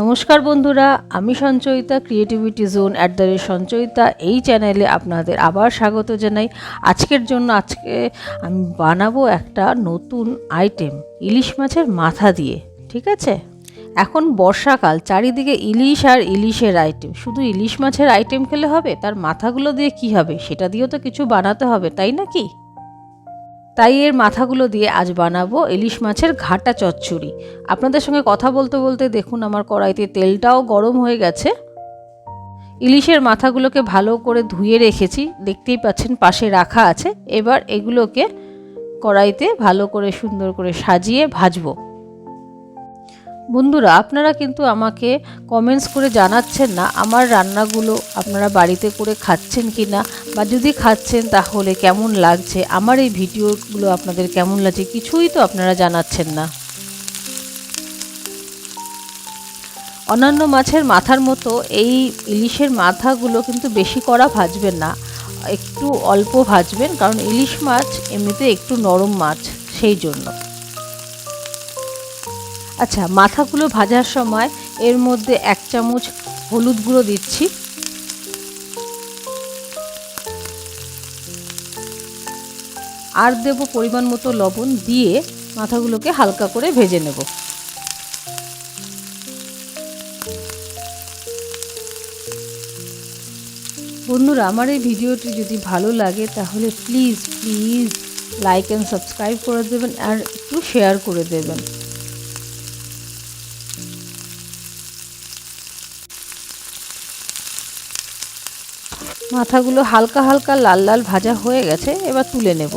নমস্কার বন্ধুরা, আমি Sanchayita creativity zone at the rate Sanchayita. এই চ্যানেলে আপনাদের আবার স্বাগত জানাই। আজকের জন্য আজকে আমি বানাবো একটা নতুন আইটেম ইলিশ মাছের মাথা দিয়ে, ঠিক আছে? এখন বর্ষাকাল, চারিদিকে ইলিশ আর ইলিশের আইটেম শুধু ইলিশ মাছের আইটেম খেলে হবে, তার মাথাগুলো দিয়ে কি হবে? সেটা দিয়েও তো কিছু বানাতে হবে, তাই না কি তাই এর মাথাগুলো দিয়ে আজ বানাবো ইলিশ মাছের ঘাটা চচ্চড়ি। আপনাদের সঙ্গে কথা বলতে বলতে দেখুন আমার কড়াইতে তেলটাও গরম হয়ে গেছে। ইলিশের মাথাগুলোকে ভালো করে ধুয়ে রেখেছি, দেখতেই পাচ্ছেন পাশে রাখা আছে। এবার এগুলোকে কড়াইতে ভালো করে সুন্দর করে সাজিয়ে ভাজবো। বন্ধুরা, আপনারা কিন্তু আমাকে কমেন্টস করে জানাচ্ছেন না, আমার রান্নাগুলো আপনারা বাড়িতে করে খাচ্ছেন কি না বা যদি খাচ্ছেন তাহলে কেমন লাগছে, আমার এই ভিডিওগুলো আপনাদের কেমন লাগছে কিছুই তো আপনারা জানাচ্ছেন না। অন্যান্য মাছের মাথার মতো এই ইলিশের মাথাগুলো কিন্তু বেশি করা ভাজবেন না, একটু অল্প ভাজবেন, কারণ ইলিশ মাছ এমনিতে একটু নরম মাছ, সেই জন্য। আচ্ছা মাথাগুলো ভাজার সময় এর মধ্যে এক চামচ হলুদ গুঁড়ো দিচ্ছি। আর দেব পরিমাণ মতো লবণ দিয়ে মাথাগুলোকে হালকা করে ভেজে নেব। বন্ধুরা, আমার এই ভিডিওটি যদি ভালো লাগে, তাহলে please please like and subscribe করে দেবেন আর একটু শেয়ার করে দেবেন। মাথাগুলো হালকা হালকা লাল লাল ভাজা হয়ে গেছে এবার তুলে নেব।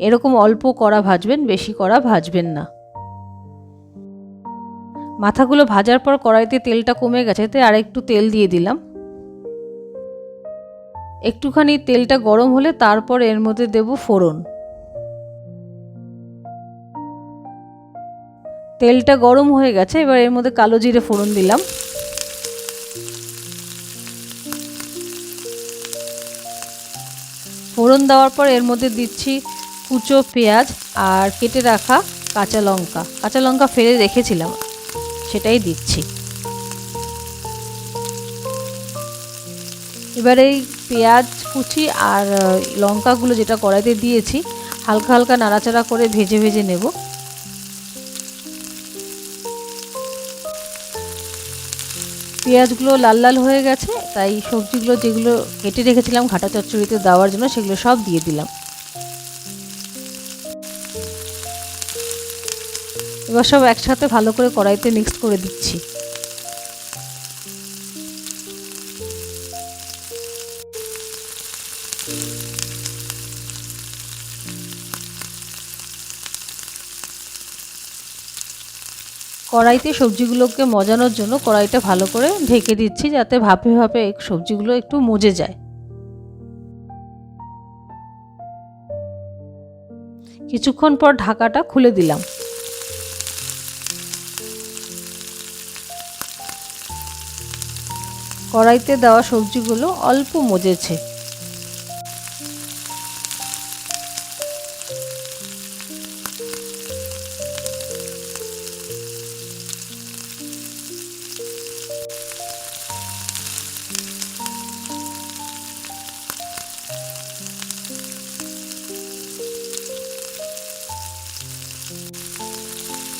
এরকম অল্প কড়া ভাজবেন, বেশি কড়া ভাজবেন না। মাথাগুলো ভাজার পর কড়াইতে তেলটা কমে গেছে তাই আর একটু তেল দিয়ে দিলাম। একটুখানি তেলটা গরম হলে তারপর এর মধ্যে দেব ফোড়ন। তেলটা গরম হয়ে গেছে, এবার এর মধ্যে কালো জিরে ফোড়ন দিলাম। ফোড়ন দেওয়ার পর এর মধ্যে দিচ্ছি কুচো পেঁয়াজ আর কেটে রাখা কাঁচা লঙ্কা। কাঁচা লঙ্কা ফেলে রেখেছিলাম, সেটাই দিচ্ছি। এবার এই পেঁয়াজ কুচি আর লঙ্কাগুলো যেটা কড়াইতে দিয়েছি, হালকা হালকা নাড়াচাড়া করে ভেজে ভেজে নেব। পেঁয়াজগুলো লাল লাল হয়ে গেছে, তাই সবজিগুলো যেগুলো কেটে রেখেছিলাম, ঘাটা চচ্চড়িতে দেওয়ার জন্য, সেগুলো সব দিয়ে দিলাম। এবার সব একসাথে ভালো করে কড়াইতে মিক্স করে দিচ্ছি। কড়াইতে সবজিগুলোকে মজানোর জন্য কড়াইটা ভালো করে ঢেকে দিচ্ছি যাতে ভাপে ভাপে সবজিগুলো একটু মজে যায়। কিছুক্ষণ পর ঢাকাটা খুলে দিলাম। কড়াইতে দেওয়া সবজিগুলো অল্প মজেছে।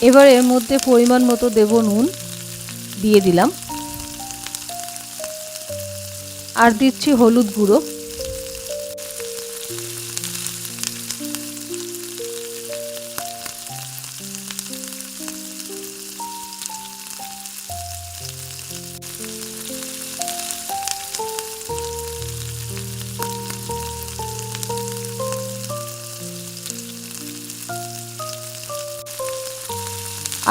এবার এর মধ্যে পরিমাণ মতো দেব নুন দিয়ে দিলাম। আর দিচ্ছি হলুদ গুঁড়ো।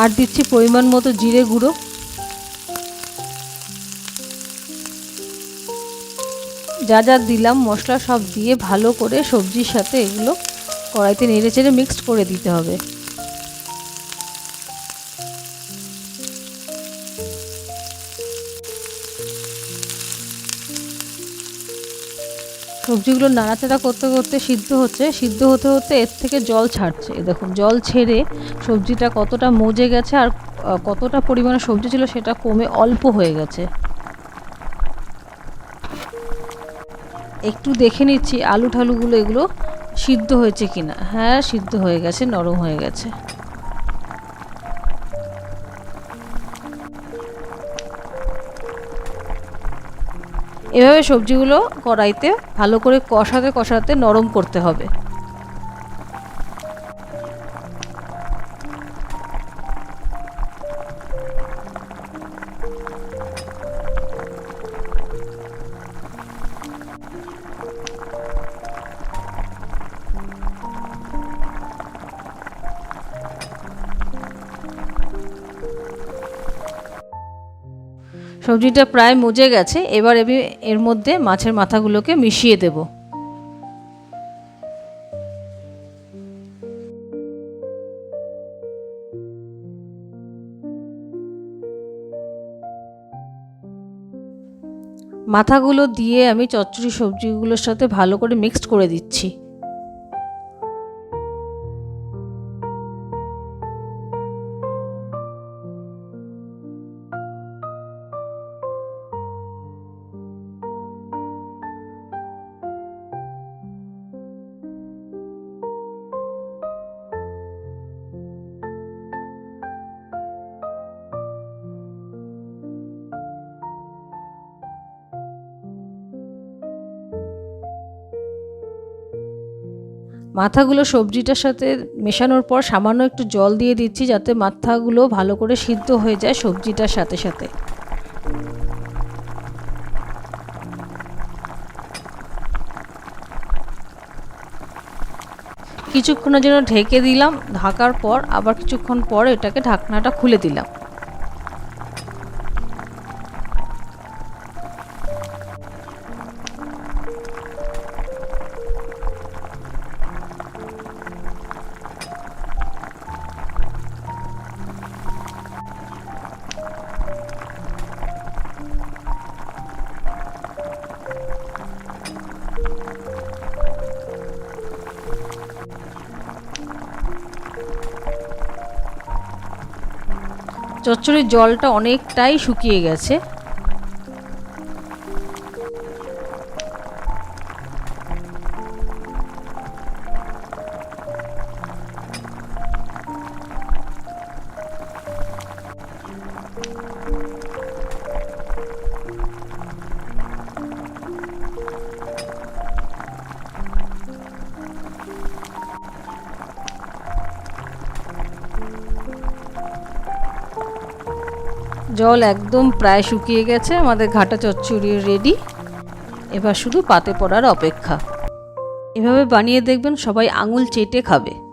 আর দিচ্ছি পরিমাণ মতো জিরে গুঁড়ো। যা যা দিলাম মশলা সব দিয়ে ভালো করে সবজির সাথে এগুলো কড়াইতে নেড়ে চেড়ে মিক্সড করে দিতে হবে। সবজিগুলো নাড়াচাড়া করতে করতে সিদ্ধ হচ্ছে। সিদ্ধ হতে হতে এর থেকে জল ছাড়ছে। দেখুন, জল ছেড়ে সবজিটা কতটা মজে গেছে আর কতটা পরিমাণে সবজি ছিল সেটা কমে অল্প হয়ে গেছে। একটু দেখে নিচ্ছি, আলু ঠালুগুলো এগুলো সিদ্ধ হয়েছে কিনা। হ্যাঁ সিদ্ধ হয়ে গেছে, নরম হয়ে গেছে। এভাবে সবজিগুলো কড়াইতে ভালো করে কষাতে কষাতে নরম করতে হবে। সবজিটা প্রায় মজে গেছে, এবার আমি এর মধ্যে মাছের মাথাগুলোকে মিশিয়ে দেব। মাথাগুলো দিয়ে আমি চচ্চড়ি সবজিগুলোর সাথে ভালো করে মিক্সড করে দিচ্ছি। মাথাগুলো সবজিটার সাথে মেশানোর পর সামান্য একটু জল দিয়ে দিচ্ছি যাতে মাথাগুলো ভালো করে সিদ্ধ হয়ে যায় সবজিটার সাথে সাথে। কিছুক্ষণের জন্য ঢেকে দিলাম, ঢাকার পর, আবার কিছুক্ষণ পর এটাকে ঢাকনাটা খুলে দিলাম। চচ্চড়ির জলটা অনেকটাই শুকিয়ে গেছে। জল একদম প্রায় শুকিয়ে গেছে, আমাদের ঘাটা চচ্চড়ি রেডি এবার শুধু পাতে পড়ার অপেক্ষা। এভাবে বানিয়ে দেখবেন সবাই আঙুল চেটে খাবে।